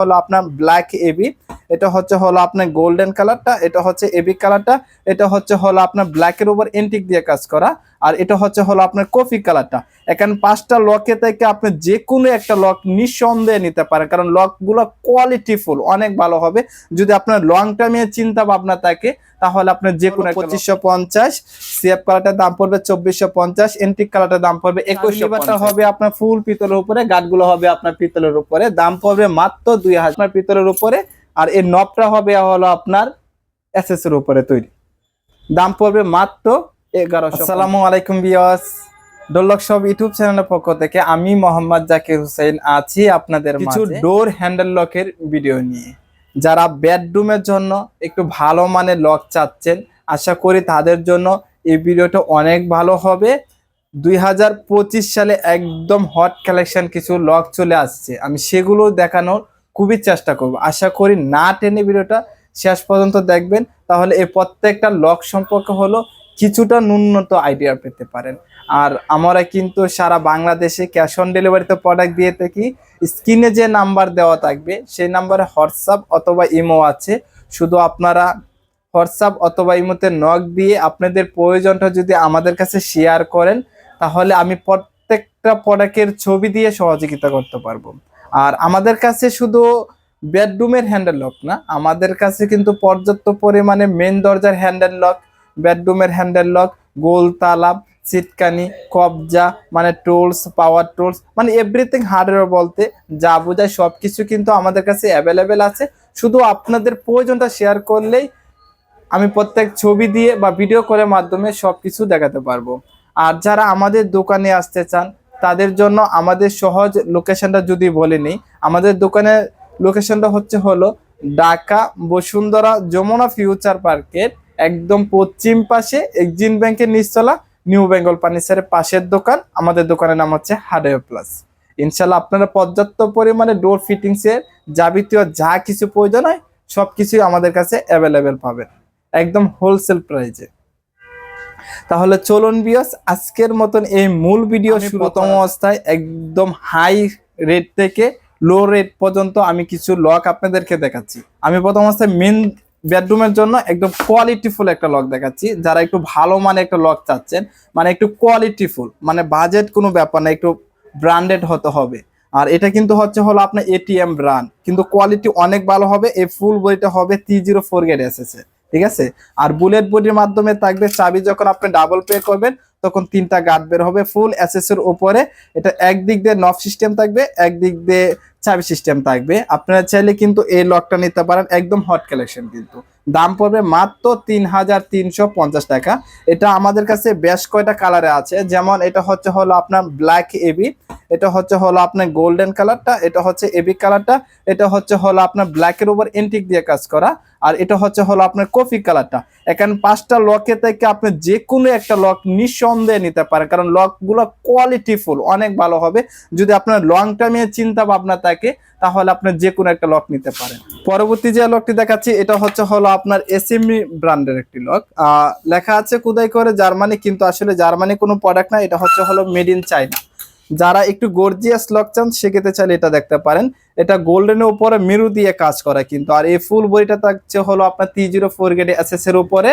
হলো আপনার black AB এটা হচ্ছে হলো আপনার গোল্ডেন কালারটা এটা হচ্ছে এবি কালারটা এটা হচ্ছে হলো আপনার ব্ল্যাকের উপর এন্টিক দিয়ে কাজ করা, আর এটা হচ্ছে হলো আপনার কফি কালারটা এখানে পাঁচটা লকে থেকে আপনি যে কোনো একটা লক নিঃসন্দেহে নিতে পারেন, কারণ লকগুলো কোয়ালিটিফুল অনেক ভালো হবে। যদি আপনার লং টাইমে চিন্তা ভাবনা থাকে, তাহলে আপনার যে কোনো পঁচিশশো পঞ্চাশ সিএফ কালারটার দাম পড়বে চব্বিশশো পঞ্চাশ এন্টিক কালারটার দাম পড়বে একুশশো হবে আপনার ফুল পিতলের উপরে গাঠগুলো হবে আপনার পিতলের উপরে, দাম পড়বে মাত্র দুই হাজার। পিতলের উপরে আর এর নবটা হবে হলো আপনার এসএস এর উপরে তৈরি। দাম পড়বে মাত্র এগারোশো আসসালামু আলাইকুম বিয়াস ডোলক সব ইউটিউব চ্যানেলের পক্ষ থেকে আমি মোহাম্মদ জাকির হুসেন আছি আপনাদের কিছু ডোর হ্যান্ডেল লকের ভিডিও নিয়ে। যারা বেডরুমের জন্য একটু ভালো মানের লক চাচ্ছেন আশা করি তাদের জন্য এই ভিডিওটা অনেক ভালো হবে। দুই হাজার পঁচিশ সালে একদম হট কালেকশন কিছু লক চলে আসছে। আমি সেগুলো দেখানোর খুবই চেষ্টা করব। আশা করি না টেনে ভিডিওটা শেষ পর্যন্ত দেখবেন। তাহলে এই প্রত্যেকটা লক সম্পর্কে হলো কিছুটা ন্যূনত আইডিয়া পেতে পারেন। আর আমরা কিন্তু সারা বাংলাদেশে ক্যাশ অন ডেলিভারিতে প্রোডাক্ট দিয়ে থাকি। স্ক্রিনে যে নাম্বার দেওয়া থাকবে, সেই নাম্বারে হোয়াটসঅ্যাপ অথবা ইমো আছে। শুধু আপনারা হোয়াটসঅ্যাপ অথবা ইমোতে নক দিয়ে আপনাদের প্রয়োজনটা যদি আমাদের কাছে শেয়ার করেন, তাহলে আমি প্রত্যেকটা প্রোডাক্টের ছবি দিয়ে সহযোগিতা করতে পারব। আর আমাদের কাছে শুধু বেডরুমের হ্যান্ডেল লক না, আমাদের কাছে কিন্তু পর্যাপ্ত পরিমাণে মেন দরজার হ্যান্ডেল লক বেডরুমের হ্যান্ডেল লক গোল তালাব সিটকানি কবজা মানে টুলস পাওয়ার টুলস মানে এভরিথিং হার্ডওয়্যার বলতে যা বোঝায় সব কিছু কিন্তু আমাদের কাছে অ্যাভেলেবেল আছে। শুধু আপনাদের প্রয়োজনটা শেয়ার করলেই আমি প্রত্যেক ছবি দিয়ে বা ভিডিও করে মাধ্যমে সব কিছু দেখাতে পারব। আর যারা আমাদের দোকানে আসতে চান তাদের জন্য আমাদের সহজ লোকেশনটা যদি বলে নিই, আমাদের দোকানের লোকেশনটা হচ্ছে হলো ঢাকা বসুন্ধরা যমুনা ফিউচার পার্কের একদম পশ্চিম পাশে এক্সিম ব্যাংকের নিচতলা নিউ বেঙ্গল ফার্নিচারের পাশের দোকান। আমাদের দোকানের নাম হচ্ছে হার্ডওয়্যার প্লাস ইনশাল্লাহ আপনারা পর্যাপ্ত পরিমাণে ডোর ফিটিংসের যাবতীয় যা কিছু প্রয়োজন হয় সব কিছুই আমাদের কাছে অ্যাভেলেবেল পাবেন। একদম হোলসেল প্রাইজে তাহলে চলুন বিয়স আজকের মতন এই মূল ভিডিও প্রথম অবস্থায় একদম হাই রেট থেকে লো রেট পর্যন্ত আমি কিছু লক আপনাদেরকে দেখাচ্ছি। আমি প্রথম অবস্থায় মেন বেডরুমের জন্য একদম কোয়ালিটিফুল একটা লক দেখাচ্ছি। যারা একটু ভালো মানে একটা লক চাচ্ছেন মানে একটু কোয়ালিটিফুল মানে বাজেট কোনো ব্যাপার না একটু ব্র্যান্ডেড হতে হবে। আর এটা কিন্তু হচ্ছে হলো আপনার এটিএম ব্র্যান্ড কিন্তু কোয়ালিটি অনেক ভালো হবে এই ফুল বইটা হবে থ্রি জিরো ফোর গেট এসেছে ঠিক আছে? আর বুলেট বডির মাধ্যমে থাকবে চাবি যখন আপনি ডাবল পে করবেন, তখন তিনটা গার্ড বের হবে ফুল এসএস এর উপরে। এটা একদিক দিয়ে নফ সিস্টেম থাকবে, একদিক দিয়ে চাবি সিস্টেম থাকবে। আপনারা চাইলে কিন্তু এই লকটা নিতে পারেন, একদম হট কালেকশন কিন্তু। দাম পড়বে মাত্র তিন হাজার তিনশো পঞ্চাশ টাকা। এটা আমাদের কাছে বেশ কয়টা কালারে আছে। যেমন এটা হচ্ছে হলো আপনার ব্ল্যাক এবি এটা হচ্ছে হলো আপনার গোল্ডেন কালারটা এটা হচ্ছে এবি কালারটা এটা হচ্ছে হলো আপনার ব্ল্যাকের উপর এন্টিক দিয়ে কাজ করা, আর এটা হচ্ছে হলো আপনার কফি কালারটা এখানে পাঁচটা লকে থেকে আপনি যে কোনো একটা লক নিঃসন্দেহে নিতে পারেন, কারণ লকগুলো কোয়ালিটিফুল অনেক ভালো হবে। যদি আপনার লং টার্মে চিন্তা ভাবনা থাকে, তাহলে আপনার যে কোনো একটা লক নিতে পারেন। পরবর্তী যে লকটি দেখাচ্ছি, এটা হচ্ছে হলো আপনার এসএমই ব্র্যান্ডের একটি লক লেখা আছে কুদাই করে জার্মানি, কিন্তু আসলে জার্মানি কোনো প্রোডাক্ট না, এটা হচ্ছে হলো মেড ইন চাইনা যারা একটু গর্জিয়াস লক চান, সেক্ষেত্রে চাইলে এটা দেখতে পারেন। এটা গোল্ডেনের উপরে মেরু দিয়ে কাজ করা কিন্তু। আর এই ফুল বইটা থাকছে হলো আপনার থ্রি জিরো ফোর এসএস এর উপরে।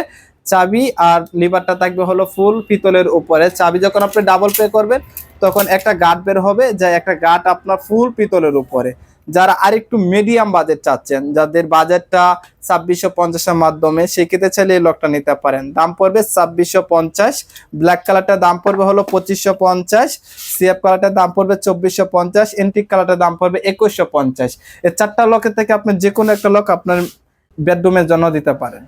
চাবি আর লিভারটা থাকবে হলো ফুল পিতলের উপরে। চাবি যখন আপনি ডাবল পে করবেন, তখন একটা গার্ড বের হবে যা একটা গার্ড আপনার ফুল পিতলের উপরে। যারা আরেকটু মিডিয়াম বাজেট চাচ্ছেন, যাদের বাজেটটা ছাব্বিশশো পঞ্চাশের মাধ্যমে, সেক্ষেত্রে চাইলে এই লকটা নিতে পারেন। দাম পড়বে ছাব্বিশশো পঞ্চাশ ব্ল্যাক কালারটার দাম পড়বে হলো পঁচিশশো পঞ্চাশ সিএফ কালারটার দাম পড়বে চব্বিশশো পঞ্চাশ এন্টিক কালারটার দাম পড়বে একুশশো পঞ্চাশ। এই চারটা লকের থেকে আপনি যে কোনো একটা লক আপনার বেডরুমের জন্য দিতে পারেন।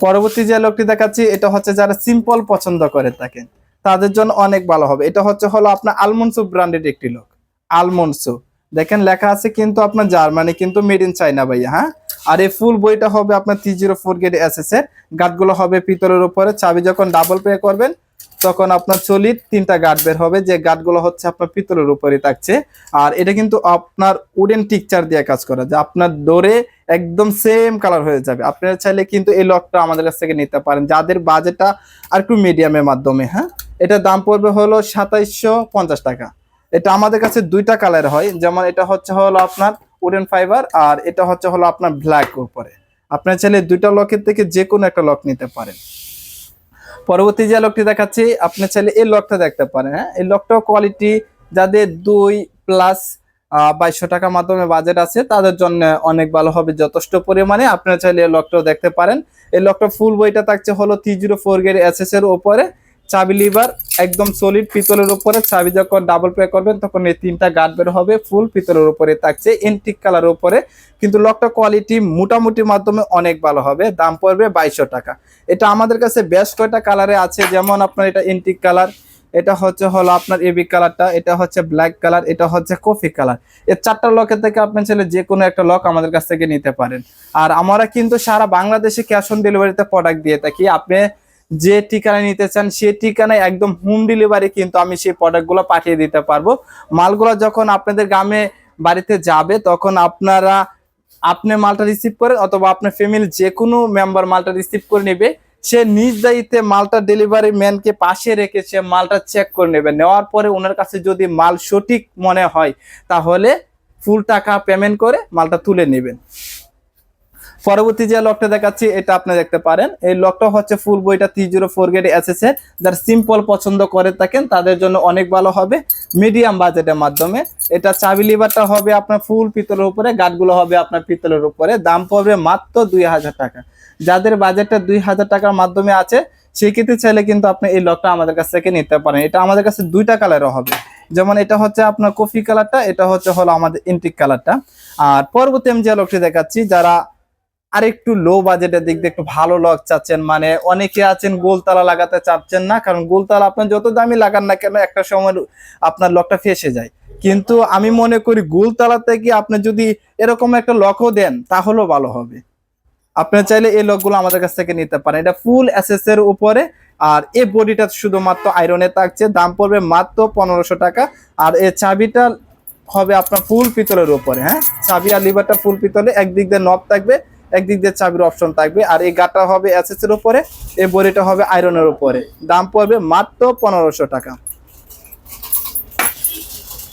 পরবর্তী যে লোকটি দেখাচ্ছি, এটা হচ্ছে যারা সিম্পল পছন্দ করে থাকেন তাদের জন্য অনেক ভালো হবে। এটা হচ্ছে হলো আপনার আলমন্সু ব্র্যান্ডেড একটি লোক। আলমন্সু দেখেন লেখা আছে কিন্তু আপনার জার্মানি, কিন্তু মেড ইন চাইনা ভাইয়া হ্যাঁ? আর এই ফুল বইটা হবে আপনার three zero four grade S S এর। গার্ডগুলো হবে পিতলের উপরে। চাবি যখন ডাবল পে করবেন তখন আপনার চলির তিনটা গার্ড বের হবে, যে গার্ডগুলো হচ্ছে আপনার পিতলের উপরে থাকছে। আর এটা কিন্তু আপনার উডেন টিকচার দিয়ে কাজ করা, যে আপনার ডোরে একদম সেম কালার হয়ে যাবে। আপনারা চাইলে কিন্তু এই লকটা আমাদের কাছ থেকে নিতে পারেন, যাদের বাজেটটা আর একটু মিডিয়ামের মাধ্যমে হ্যাঁ? এটা দাম পড়বে হলো সাতাইশশো পঞ্চাশ টাকা। এটা আমাদের কাছে দুইটা কালার হয়, যেমন এটা হচ্ছে হলো আপনার উডেন ফাইবার আর এটা হচ্ছে হলো আপনার ব্ল্যাক উপরে। আপনার চাইলে দুইটা লকের থেকে যে কোনো একটা লক নিতে পারেন। পরবর্তী যে লকটি দেখাচ্ছি, আপনি চাইলে এই লকটা দেখতে পারেন হ্যাঁ? এই লকটাও কোয়ালিটি যাদের দুই প্লাস বাইশশো টাকার মাধ্যমে বাজেট আছে, তাদের জন্য অনেক ভালো হবে, যথেষ্ট পরিমাণে। আপনারা চাইলে এই লকটাও দেখতে পারেন। এই লকটা ফুল বইটা থাকছে হলো three zero four grade S এর উপরে চাবি লিভার, একদম সলিড পিতলের উপরে চাবি যখন ডাবল প্লে করবেন তখন এই তিনটা গার্ড বের হবে ফুল পিতলের উপরে থাকছে এন্টিক কালার উপরে। কিন্তু লকটা কোয়ালিটি মোটামুটি মাধ্যমে অনেক ভালো হবে, দাম পড়বে বাইশশো টাকা। এটা আমাদের কাছে বেশ কয়টা কালারে আছে, যেমন আপনার এটা এন্টিক কালার এটা হচ্ছে হলো আপনার এবি কালারটা এটা হচ্ছে ব্ল্যাক কালার এটা হচ্ছে কফি কালারের চারটা লকের থেকে আপনি চাইলে যে কোনো একটা লক আমাদের কাছ থেকে নিতে পারেন। আর আমরা কিন্তু সারা বাংলাদেশে ক্যাশ অন ডেলিভারিতে প্রোডাক্ট দিয়ে থাকি। আপনি যে ঠিকানায় নিতে চান সেই ঠিকানায় একদম হোম ডেলিভারি কিন্তু আমি সেই প্রোডাক্টগুলো পাঠিয়ে দিতে পারব। মালগুলো যখন আপনাদের গ্রামে বাড়িতে যাবে, তখন আপনারা আপনি মালটা রিসিভ করেন অথবা আপনার ফ্যামিলির যে কোনো মেম্বার মালটা রিসিভ করে নেবে, সে নিজ দায়িত্বে মালটা ডেলিভারি ম্যানকে পাশে রেখে সে মালটা চেক করে নেবে। নেওয়ার পরে ওনার কাছে যদি মাল সঠিক মনে হয়, তাহলে ফুল টাকা পেমেন্ট করে মালটা তুলে নেবেন। পরবর্তী যে লকটা দেখাচ্ছি, এটা আপনি দেখতে পারেন। এই লকটা হচ্ছে ফুল বইটা থ্রি জিরো ফোর গেটের যারা সিম্পল পছন্দ করে থাকেন, তাদের জন্য অনেক ভালো হবে। মিডিয়াম বাজেটের মাধ্যমে। এটা চাবি লিভারটা হবে আপনার ফুল পিতলের উপরে গাঠগুলো হবে আপনার পিতলের উপরে। দাম পড়বে মাত্র দুই হাজার টাকা। যাদের বাজেটটা দুই হাজার টাকার মাধ্যমে আছে, সেক্ষেত্রে চাইলে কিন্তু আপনি এই লকটা আমাদের কাছ থেকে নিতে পারেন। এটা আমাদের কাছে দুইটা কালারও হবে। যেমন এটা হচ্ছে আপনার কফি কালারটা এটা হচ্ছে হলো আমাদের ইন্টিক কালারটা আর পরবর্তী আমি যে লকটি দেখাচ্ছি, যারা আরেকটু লো বাজেটের দিক দিয়ে একটু ভালো লক চাচ্ছেন। মানে অনেকে আছেন গোলতালা লাগাতে চাচ্ছেন না, কারণ গোলতালা আপনার যত দামি লাগান না কেন, একটা সময় আপনার লকটা ফেসে যায়। কিন্তু আমি মনে করি গোলতালাতে কি আপনি যদি এরকম একটা লকও দেন, তাহলেও ভালো হবে। আপনি চাইলে এই লকগুলো আমাদের কাছ থেকে নিতে পারেন। এটা ফুল এসএস এর উপরে, আর এই বডিটা শুধুমাত্র আয়রনে থাকছে, দাম পড়বে মাত্র পনেরোশো টাকা। আর এই চাবিটা হবে আপনার ফুল পিতলের উপরে হ্যাঁ? চাবি আর লিভারটা ফুল পিতলে, একদিক দিয়ে নব থাকবে। একদিক দিয়ে চাবির অপশন থাকবে। আর এই গাটা হবে এর উপরে, এই বডিটা হবে আয়রনের উপরে। দাম পড়বে মাত্র পনেরোশো টাকা।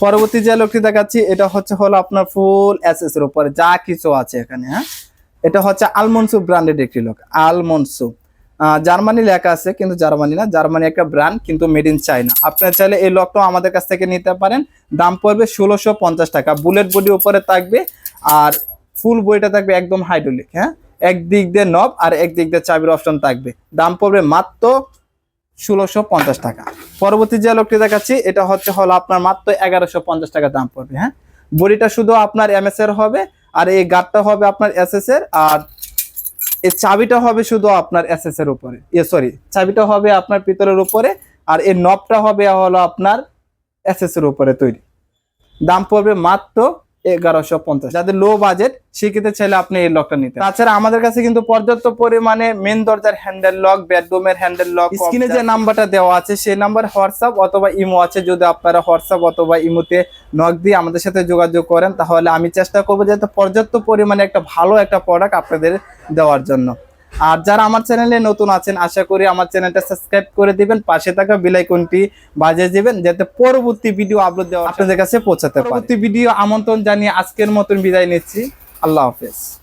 পরবর্তী যে লোকটি দেখাচ্ছি, এটা হচ্ছে, হলো আপনার ফুল এর উপরে। যা কিছু আছে এখানে হ্যাঁ? এটা হচ্ছে আলমনসু ব্র্যান্ডেড একটি লোক আলমনসু জার্মানি লেখা আছে, কিন্তু জার্মানি না। জার্মানি একটা ব্র্যান্ড কিন্তু মেড ইন চাইনা আপনারা চাইলে এই লকটাও আমাদের কাছ থেকে নিতে পারেন। দাম পড়বে ষোলোশো টাকা। বুলেট বডি উপরে থাকবে। আর ফুল বইটা থাকবে একদম হাইড্রোলিক হ্যাঁ? একদিক দিয়ে নব আর একদিক দিয়ে চাবির অপশন থাকবে। দাম পড়বে মাত্র ষোলোশো পঞ্চাশ টাকা। পরবর্তী যে লোকটি দেখাচ্ছি, এটা হচ্ছে হলো আপনার মাত্র এগারোশো পঞ্চাশ টাকা দাম পড়বে হ্যাঁ? বডিটা শুধু আপনার এমএস এর হবে, আর এই গার্ডটা হবে আপনার এসএস এর, আর এই চাবিটা হবে শুধু আপনার এসএস এর উপরে। এ সরি চাবিটা হবে আপনার পিতলের উপরে, আর এই নবটা হবে হলো আপনার এসএস এর উপরে তৈরি। দাম পড়বে মাত্র এগারোশো পঞ্চাশ। যাদের লো বাজেট সেক্ষেত্রে চাইলে আপনি এই লকটা নিতে তাছাড়া আমাদের কাছে কিন্তু পর্যাপ্ত পরিমাণে মেন দরজার হ্যান্ডেল লক বেডরুমের হ্যান্ডেল লক স্ক্রিনে যে নাম্বারটা দেওয়া আছে সেই নাম্বার হোয়াটসঅ্যাপ অথবা ইমো আছে। যদি আপনারা হোয়াটসঅ্যাপ অথবা ইমোতে নক দিয়ে আমাদের সাথে যোগাযোগ করেন তাহলে আমি চেষ্টা করব যাতে পর্যাপ্ত পরিমাণে একটা ভালো একটা প্রোডাক্ট আপনাদের দেওয়ার জন্য। আর যারা আমার চ্যানেলে নতুন আছেন আশা করি আমার চ্যানেলটা সাবস্ক্রাইব করে দিবেন পাশে থাকা বেলাইকনটি বাজিয়ে দিবেন যাতে পরবর্তী ভিডিও আপলোড দেওয়া আপনাদের কাছে পৌঁছাতে পারে। পরবর্তী ভিডিও আমন্ত্রণ জানিয়ে আজকের মতন বিদায় নিচ্ছি। আল্লাহ হাফেজ।